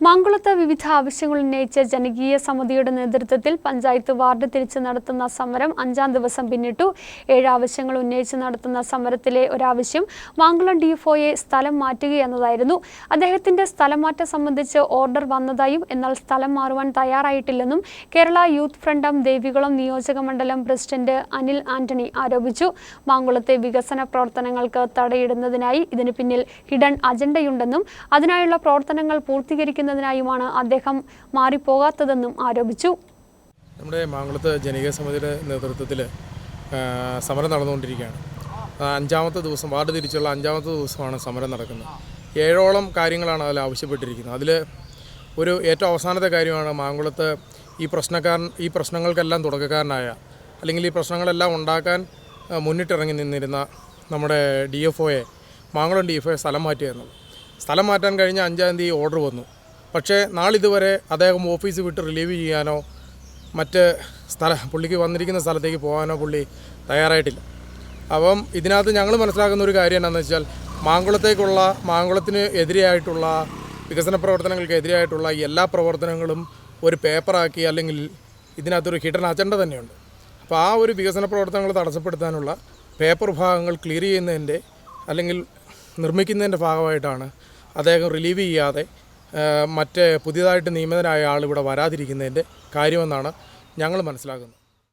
മാങ്കുളത്ത് വിവിധ ആവശ്യങ്ങൾ ഉന്നയിച്ച ജനകീയ സമിതിയുടെ നേതൃത്വത്തിൽ പഞ്ചായത്ത് വാർഡ് തിരിച്ച് നടത്തുന്ന സമരം അഞ്ചാം ദിവസം പിന്നിട്ടു. ഏഴ് ആവശ്യങ്ങൾ ഉന്നയിച്ച് നടത്തുന്ന സമരത്തിലെ ഒരാവശ്യം മാങ്കുളം ഡിഎഫ്ഒയെ സ്ഥലം മാറ്റുക എന്നതായിരുന്നു. അദ്ദേഹത്തിന്റെ സ്ഥലം മാറ്റം സംബന്ധിച്ച് ഓർഡർ വന്നതായും എന്നാൽ സ്ഥലം മാറുവാൻ തയ്യാറായിട്ടില്ലെന്നും കേരള യൂത്ത് ഫ്രണ്ടം ദേവികുളം നിയോജക മണ്ഡലം പ്രസിഡന്റ് അനിൽ ആന്റണി ആരോപിച്ചു. മാങ്കുളത്തെ വികസന പ്രവർത്തനങ്ങൾക്ക് തടയിടുന്നതിനായി ഇതിന് പിന്നിൽ ഹിഡൻ അജണ്ടയുണ്ടെന്നും അതിനായുള്ള പ്രവർത്തനങ്ങൾ പൂർത്തീകരിക്കുന്നതിനായുമാണ് അദ്ദേഹം മാറിപ്പോകാത്തതെന്നും ആരോപിച്ചു. നമ്മുടെ മാങ്കുളത്ത് ജനകീയ സമിതിയുടെ നേതൃത്വത്തിൽ സമരം നടന്നുകൊണ്ടിരിക്കുകയാണ്. അഞ്ചാമത്തെ ദിവസം വാർഡ് തിരിച്ചുള്ള അഞ്ചാമത്തെ ദിവസമാണ് സമരം നടക്കുന്നത്. ഏഴോളം കാര്യങ്ങളാണ് അതിൽ ആവശ്യപ്പെട്ടിരിക്കുന്നത്. അതിൽ ഒരു ഏറ്റവും അവസാനത്തെ കാര്യമാണ് മാങ്കുളത്ത് ഈ പ്രശ്നക്കാരൻ ഈ പ്രശ്നങ്ങൾക്കെല്ലാം തുടക്കക്കാരനായ അല്ലെങ്കിൽ ഈ പ്രശ്നങ്ങളെല്ലാം ഉണ്ടാക്കാൻ മുന്നിട്ടിറങ്ങി നിന്നിരുന്ന നമ്മുടെ ഡി എഫ് ഒയെ മാങ്കുളം ഡി എഫ് ഒയെ സ്ഥലം മാറ്റിയായിരുന്നു സ്ഥലം മാറ്റാൻ കഴിഞ്ഞ അഞ്ചാം തീയതി ഓർഡർ വന്നു. പക്ഷേ നാളിതുവരെ അദ്ദേഹം ഓഫീസ് വിട്ട് റിലീവ് ചെയ്യാനോ മറ്റ് സ്ഥല പുള്ളിക്ക് വന്നിരിക്കുന്ന സ്ഥലത്തേക്ക് പോകാനോ പുള്ളി തയ്യാറായിട്ടില്ല. അപ്പം ഇതിനകത്ത് ഞങ്ങൾ മനസ്സിലാക്കുന്ന ഒരു കാര്യം എന്താണെന്ന് വെച്ചാൽ മാങ്കുളത്തേക്കുള്ള മാങ്കുളത്തിന് എതിരെയായിട്ടുള്ള വികസന പ്രവർത്തനങ്ങൾക്ക് എതിരായിട്ടുള്ള എല്ലാ പ്രവർത്തനങ്ങളും ഒരു പേപ്പറാക്കി അല്ലെങ്കിൽ ഇതിനകത്തൊരു ഹിഡൻ അജണ്ട തന്നെയുണ്ട്. അപ്പോൾ ആ ഒരു വികസന പ്രവർത്തനങ്ങൾ തടസ്സപ്പെടുത്താനുള്ള പേപ്പർ ഭാഗങ്ങൾ ക്ലിയർ ചെയ്യുന്നതിന്റെ അല്ലെങ്കിൽ നിർമ്മിക്കുന്നതിന്റെ ഭാഗമായിട്ടാണ് അദ്ദേഹം റിലീവ് ചെയ്യാതെ മറ്റ് പുതിയതായിട്ട് നിയമിതനായ ആൾ ഇവിടെ വരാതിരിക്കുന്നതിന്റെ കാര്യമെന്നാണ് ഞങ്ങൾ മനസ്സിലാക്കുന്നത്.